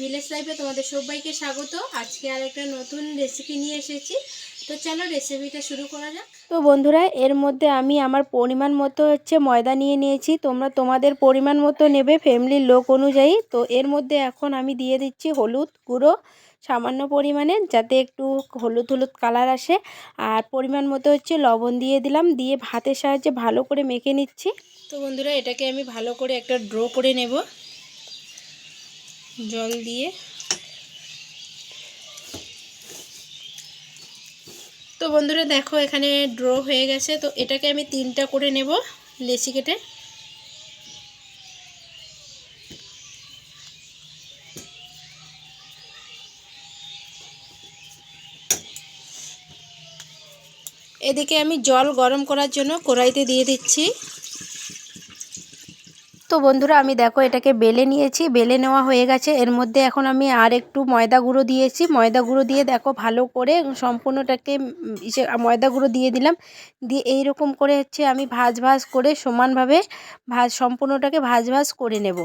Village লাইফে তোমাদের সবাইকে স্বাগত। আজকে আর একটা নতুন রেসিপি নিয়ে এসেছি। তো চলো রেসিপিটা শুরু করা যাক। তো বন্ধুরা এর মধ্যে আমি আমার পরিমাণ মতো হচ্ছে ময়দা নিয়ে নিয়েছি। তোমরা তোমাদের পরিমাণ মতো নেবে ফ্যামিলির লোক অনুযায়ী। তো এর মধ্যে এখন আমি দিয়ে দিচ্ছি হলুদ গুঁড়ো সামান্য পরিমাণে যাতে একটু হলুদ হলুদ কালার আসে। আর পরিমাণ মতো হচ্ছে লবণ দিয়ে দিলাম। দিয়ে ভাতের সাহায্যে ভালো করে মেখে নিচ্ছি। তো বন্ধুরা এটাকে আমি ভালো করে একটা ড্র করে নেব। জল দিয়ে। তো বন্ধুরা দেখো, এখানে ড্র হয়ে গেছে। তো এটাকে আমি তিনটা করে নেব লেচি কেটে। এদিকে আমি জল গরম করার জন্য কড়াইতে দিয়ে দিচ্ছি। তো বন্ধুরা, আমি দেখো এটাকে বেলে নিয়েছি। বেলে নেওয়া হয়ে গেছে। এর মধ্যে এখন আমি আর একটু ময়দা গুঁড়ো দিয়েছি। ময়দা গুঁড়ো দিয়ে দেখো ভালো করে সম্পূর্ণটাকে ময়দা গুঁড়ো দিয়ে দিলাম। দিয়ে এই রকম করে হচ্ছে আমি ভাজ ভাজ করে সমানভাবে ভাজ, সম্পূর্ণটাকে ভাজ ভাজ করে নেব।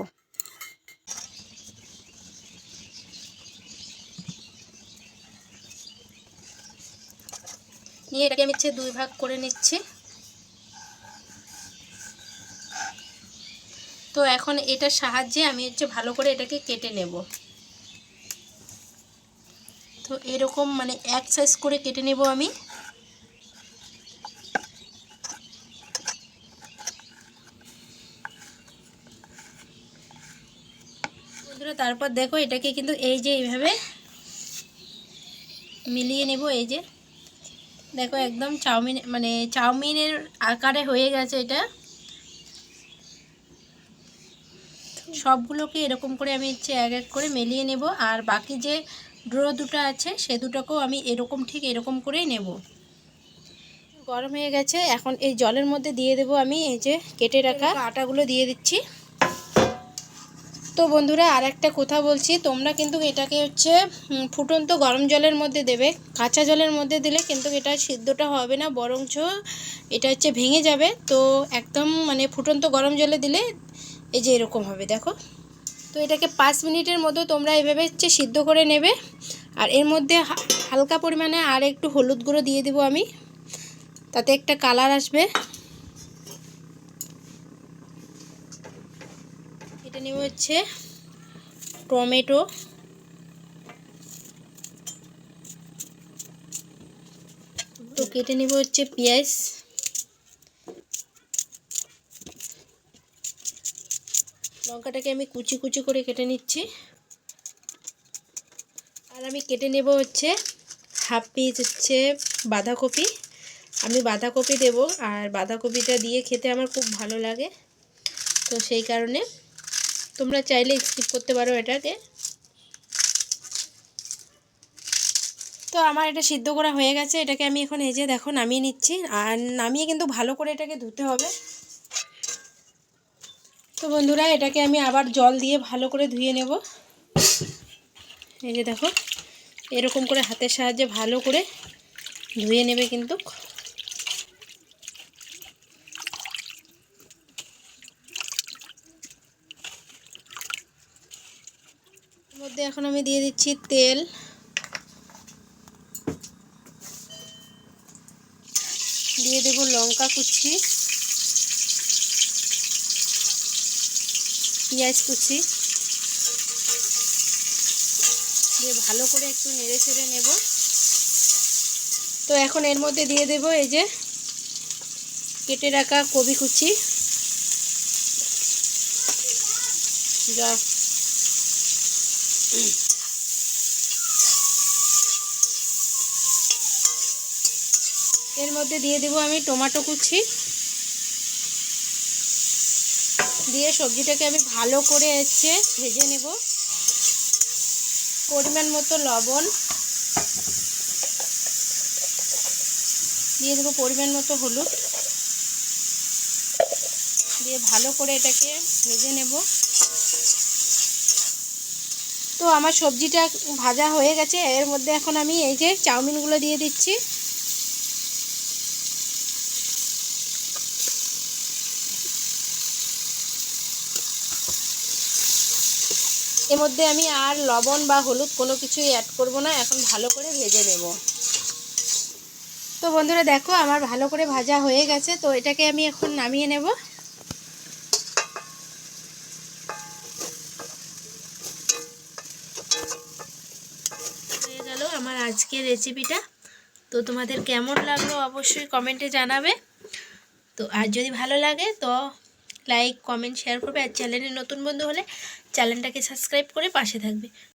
নিয়ে এটাকে আমি হচ্ছে দুই ভাগ করে নিচ্ছি। তো এখন এটার সাহায্যে আমি হচ্ছে ভালো করে এটাকে কেটে নেব। তো এরকম মানে এক সাইজ করে কেটে নেব আমি। তারপর দেখো এটাকে কিন্তু এই যে এইভাবে মিলিয়ে নেব, এই যে। দেখো একদম চাউমিন মানে চাউমিনের আকারে হয়ে গেছে এটা। সবগুলোকে এরকম করে আমি হচ্ছে এক এক করে মেলিয়ে নেব, আর বাকি যে ড্র দুটো আছে সে দুটোকেও আমি এরকম ঠিক এরকম করেই নেব। গরম হয়ে গেছে, এখন এই জলের মধ্যে দিয়ে দেব আমি এই যে কেটে রাখা আটাগুলো দিয়ে দিচ্ছি। তো বন্ধুরা আর একটা কথা বলছি, তোমরা কিন্তু এটাকে হচ্ছে ফুটন্ত গরম জলের মধ্যে দেবে, কাঁচা জলের মধ্যে দিলে কিন্তু এটা সিদ্ধটা হবে না, বরঞ্চ এটা হচ্ছে ভেঙে যাবে। তো একদম মানে ফুটন্ত গরম জলে দিলে এই যে এরকম হবে, দেখো। তো এটাকে পাঁচ মিনিটের মতো তোমরা এভাবে হচ্ছে সিদ্ধ করে নেবে। আর এর মধ্যে হালকা পরিমাণে আর একটু হলুদ গুঁড়ো দিয়ে দেবো আমি। তাতে একটা কালার আসবে। এটা নেব হচ্ছে টমেটো। তো কেটে নেব হচ্ছে পেঁয়াজ। লঙ্কাটাকে আমি কুচি কুচি করে কেটে নিচ্ছি। আর আমি কেটে নেব হচ্ছে হাফ পিস হচ্ছে বাঁধাকপি। আমি বাঁধাকপি দেব আর বাঁধাকপিটা দিয়ে খেতে আমার খুব ভালো লাগে। তো সেই কারণে তোমরা চাইলে স্কিপ করতে পারো এটাকে। তো আমার এটা সিদ্ধ করা হয়ে গেছে। এটাকে আমি এখন এই যে দেখো নামিয়ে নিচ্ছি। আর নামিয়ে কিন্তু ভালো করে এটাকে ধুতে হবে। তো বন্ধুরা, এটাকে আমি আবার জল দিয়ে ভালো করে ধুয়ে নেব। এই যে দেখো, এরকম করে হাতের সাহায্যে ভালো করে ধুয়ে নেবে কিন্তু। মধ্যে এখন আমি দিয়ে দিচ্ছি তেল। দিয়ে দেব লঙ্কা কুচি। পেঁয়াজ কুচি। দিয়ে ভালো করে একটু নেড়ে চেড়ে নেব। তো এখন এর মধ্যে দিয়ে দেব এই যে কেটে রাখা কবি কুচি। যা এর মধ্যে দিয়ে দেব আমি টমেটো কুচি। দিয়ে সবজিটাকে আমি ভালো করে হচ্ছে ভেজে নেব। পরিমাণ মতো লবণ। দিয়ে দেবো পরিমাণ মতো হলুদ। দিয়ে ভালো করে এটাকে ভেজে নেব। তো আমার সবজিটা ভাজা হয়ে গেছে। এর মধ্যে এখন আমি এই যে চাউমিনগুলো দিয়ে দিচ্ছি। এর মধ্যে আমি আর লবণ বা হলুদ কোনো কিছুই অ্যাড করব না, এখন ভালো করে ভেজে নেব। তো বন্ধুরা দেখো, আমার ভালো করে ভাজা হয়ে গেছে, তো এটাকে আমি এখন নামিয়ে নেব। হয়ে গেল আমার আজকের রেসিপিটা তো তোমাদের কেমন লাগল অবশ্যই কমেন্টে জানাবে। তো আর যদি ভালো লাগে, তো লাইক কমেন্ট শেয়ার করবে। আর চ্যানেলে নতুন বন্ধু হলে চ্যানেলটাকে সাবস্ক্রাইব করে পাশে থাকবে।